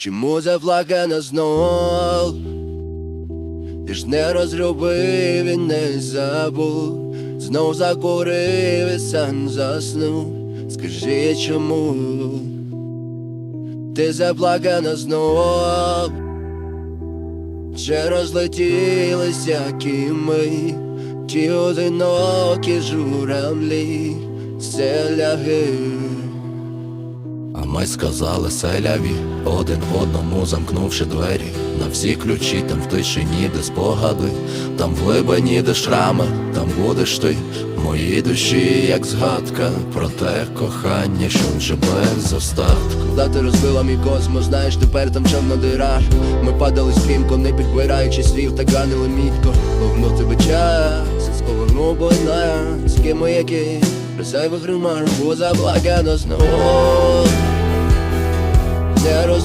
Чому заплакана знов? Ти ж не розлюбив і не забув, знов закурив і сам заснув. Скажи чому? Ти заплакана знов, як і ми, ті одинокі журавлі, селяги. Ми сказали селяві, один одному замкнувши двері, на всі ключі, там в тишині, де спогади, там в глибині, де шрами, там будеш ти, в моїй душі, як згадка, про те кохання, що живе з остатку. Коли ти розбила мій космос, знаєш, тепер там чорна дира. Ми падали стрімко, не підбираючи слів, та ганили мітко. Повернув тебе час, повернув бойна З ким ми які, присайвих римар, бо заплакано знову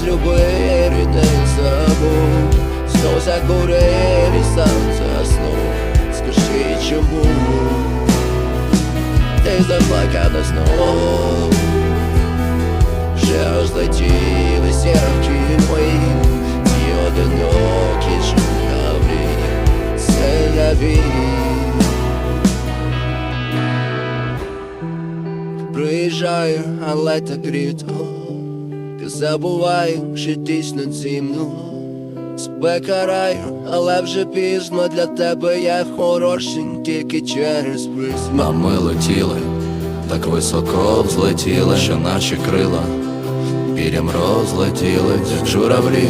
розлюбив і не забув Знов закурив і сам заснув Скажи чому Ти заплакана знову вже розлетілися які мої Ті одинокі журавлі Селяві Приїжджаю, але так рідко Ти забувай, що дійсно цімно Спека раю, але вже пізно для тебе я хороший тільки через присмак А ми летіли, так високо взлетіли, що наші крила пірям розлетіли, як журавлі,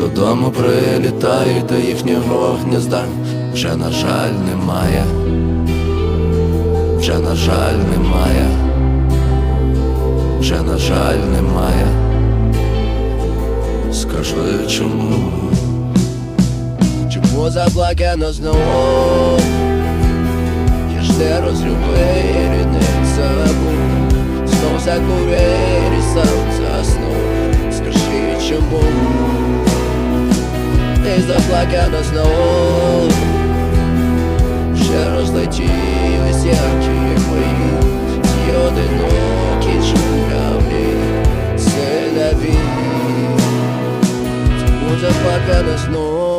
додому прилітають до їхнього гнізда, вже на жаль немає, вже на жаль немає, важливо чому, чому заплакано знову, я ж те розлюбив, рідних забув, знов закурив і сам заснув, скажи чому, ти заплакано знову, ще розлетілись, як і мої, ті одинок. I got a no.